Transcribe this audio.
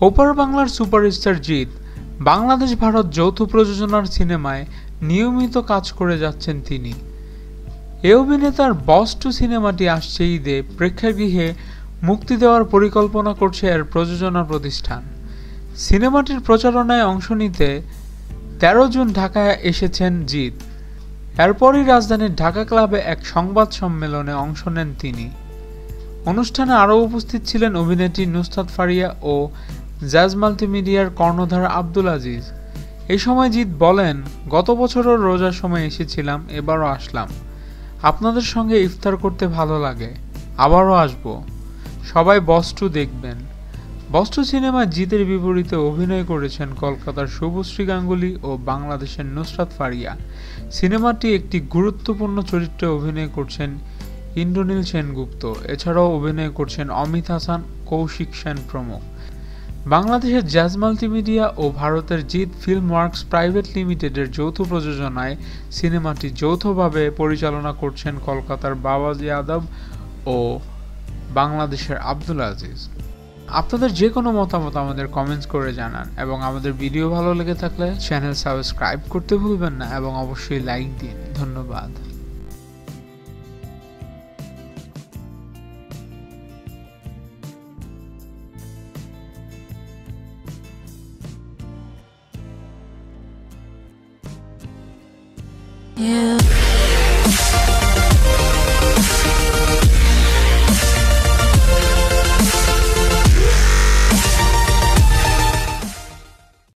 ওপার বাংলার সুপারস্টার জিৎ, বাংলাদেশ ভারত যৌথ প্রযোজনার সিনেমায় নিয়মিত কাজ করে যাচ্ছেন তিনি। এ অভিনেতার বস টু সিনেমাটি আসছে ঈদে, প্রেক্ষাগৃহে মুক্তি দেওয়ার পরিকল্পনা করছে এর প্রযোজনা প্রতিষ্ঠান। সিনেমাটির প্রচারণায় অংশ নিতে তেরো জুন ঢাকায় এসেছেন জিৎ। এরপরই রাজধানীর ঢাকা ক্লাবে এক সংবাদ সম্মেলনে অংশ নেন তিনি। অনুষ্ঠানে আরও উপস্থিত ছিলেন অভিনেত্রী নুসরাত ফারিয়া ও জ্যাজ মাল্টিমিডিয়ার কর্ণধার আব্দুল আজিজ। এই সময় জিৎ বলেন, গত বছরও রোজার সময় এসেছিলাম, এবারও আসলাম। আপনাদের সঙ্গে ইফতার করতে ভালো লাগে। আবারও আসব। সবাই বস্টু দেখবেন। বস্টু সিনেমায় জিতের বিপরীতে অভিনয় করেছেন কলকাতার শুভশ্রী গাঙ্গুলি ও বাংলাদেশের নুসরাত ফারিয়া। সিনেমাটি একটি গুরুত্বপূর্ণ চরিত্রে অভিনয় করছেন ইন্দ্রনীল সেনগুপ্ত। এছাড়াও অভিনয় করছেন অমিত হাসান, কৌশিক সেন প্রমুখ। বাংলাদেশের জ্যাজ মাল্টিমিডিয়া ও ভারতের জিৎ ফিল্ম ওয়ার্কস প্রাইভেট লিমিটেডের যৌথ প্রযোজনায় সিনেমাটি যৌথভাবে পরিচালনা করছেন কলকাতার বাবাজি যাদব ও বাংলাদেশের আব্দুল আজিজ। আপনাদের যে কোনো মতামত আমাদের কমেন্টস করে জানান এবং আমাদের ভিডিও ভালো লেগে থাকলে চ্যানেল সাবস্ক্রাইব করতে ভুলবেন না এবং অবশ্যই লাইক দিন। ধন্যবাদ। You